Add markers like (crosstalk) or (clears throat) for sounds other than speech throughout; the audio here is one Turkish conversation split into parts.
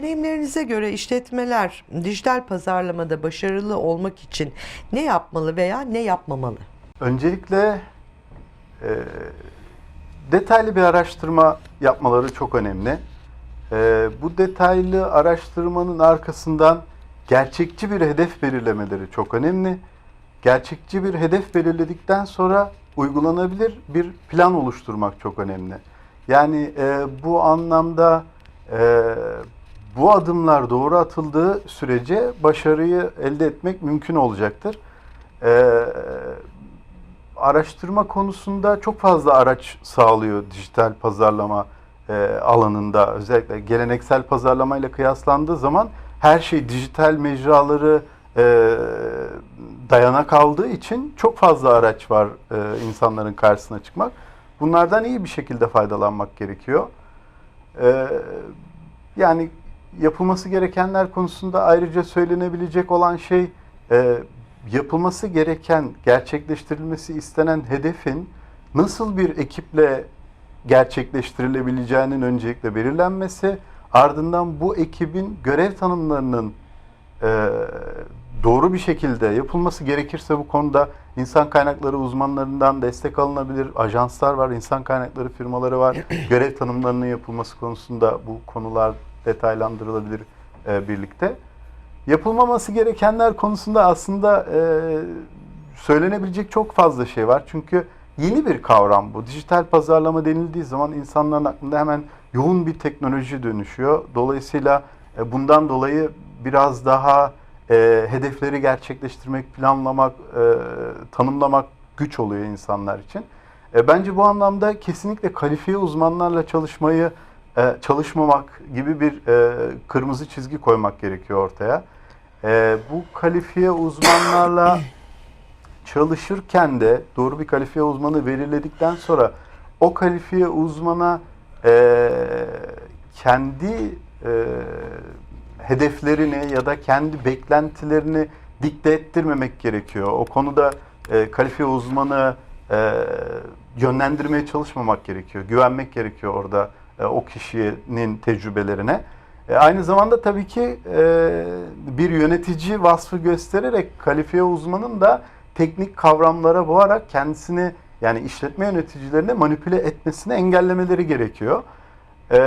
Deneyimlerinize göre işletmeler dijital pazarlamada başarılı olmak için ne yapmalı veya ne yapmamalı? Öncelikle e, detaylı bir araştırma yapmaları çok önemli. E, bu detaylı araştırmanın arkasından gerçekçi bir hedef belirlemeleri çok önemli. Gerçekçi bir hedef belirledikten sonra uygulanabilir bir plan oluşturmak çok önemli. Yani e, bu anlamda e, bu adımlar doğru atıldığı sürece başarıyı elde etmek mümkün olacaktır. E, araştırma konusunda çok fazla araç sağlıyor dijital pazarlama e, alanında. Özellikle geleneksel pazarlamayla kıyaslandığı zaman her şey dijital mecraları e, dayana kaldığı için çok fazla araç var e, insanların karşısına çıkmak. Bunlardan iyi bir şekilde faydalanmak gerekiyor. E, yani yapılması gerekenler konusunda ayrıca söylenebilecek olan şey e, yapılması gereken, gerçekleştirilmesi istenen hedefin nasıl bir ekiple gerçekleştirilebileceğinin öncelikle belirlenmesi, ardından bu ekibin görev tanımlarının e, doğru bir şekilde yapılması gerekirse bu konuda insan kaynakları uzmanlarından destek alınabilir. Ajanslar var, insan kaynakları firmaları var. (clears throat) görev tanımlarının yapılması konusunda bu konular detaylandırılabilir e, birlikte. Yapılmaması gerekenler konusunda aslında e, söylenebilecek çok fazla şey var. Çünkü yeni bir kavram bu. Dijital pazarlama denildiği zaman insanların aklında hemen yoğun bir teknoloji dönüşüyor. Dolayısıyla e, bundan dolayı biraz daha e, hedefleri gerçekleştirmek, planlamak, e, tanımlamak güç oluyor insanlar için. E, bence bu anlamda kesinlikle kalifiye uzmanlarla çalışmayı e, çalışmamak gibi bir e, kırmızı çizgi koymak gerekiyor ortaya. E, bu kalifiye uzmanlarla çalışırken de doğru bir kalifiye uzmanı belirledikten sonra o kalifiye uzmana e, kendi e, hedeflerini ya da kendi beklentilerini dikte ettirmemek gerekiyor. O konuda e, kalifiye uzmanı e, yönlendirmeye çalışmamak gerekiyor. Güvenmek gerekiyor orada o kişinin tecrübelerine. E, aynı zamanda tabii ki e, bir yönetici vasfı göstererek kalifiye uzmanın da teknik kavramlara boğarak kendisini yani işletme yöneticilerini manipüle etmesini engellemeleri gerekiyor. E,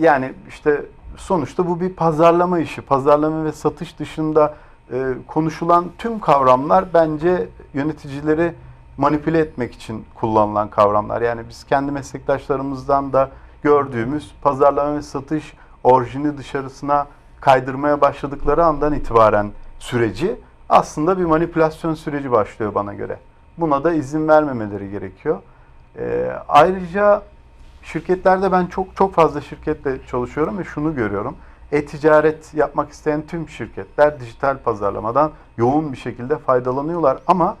yani işte sonuçta bu bir pazarlama işi. Pazarlama ve satış dışında e, konuşulan tüm kavramlar bence yöneticileri manipüle etmek için kullanılan kavramlar. Yani biz kendi meslektaşlarımızdan da gördüğümüz pazarlama ve satış orijini dışarısına kaydırmaya başladıkları andan itibaren süreci aslında bir manipülasyon süreci başlıyor bana göre. Buna da izin vermemeleri gerekiyor. Ee, ayrıca şirketlerde ben çok çok fazla şirketle çalışıyorum ve şunu görüyorum. E-ticaret yapmak isteyen tüm şirketler dijital pazarlamadan yoğun bir şekilde faydalanıyorlar ama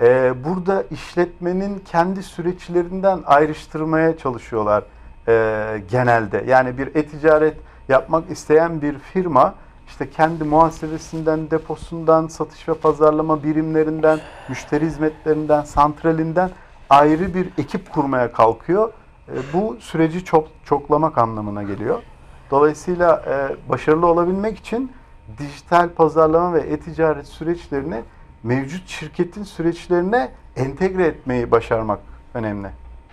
e, burada işletmenin kendi süreçlerinden ayrıştırmaya çalışıyorlar e, genelde. Yani bir e-ticaret yapmak isteyen bir firma işte kendi muhasebesinden, deposundan, satış ve pazarlama birimlerinden, müşteri hizmetlerinden, santralinden ayrı bir ekip kurmaya kalkıyor. E, bu süreci çok çoklamak anlamına geliyor. Dolayısıyla e, başarılı olabilmek için dijital pazarlama ve e-ticaret süreçlerini mevcut şirketin süreçlerine entegre etmeyi başarmak önemli.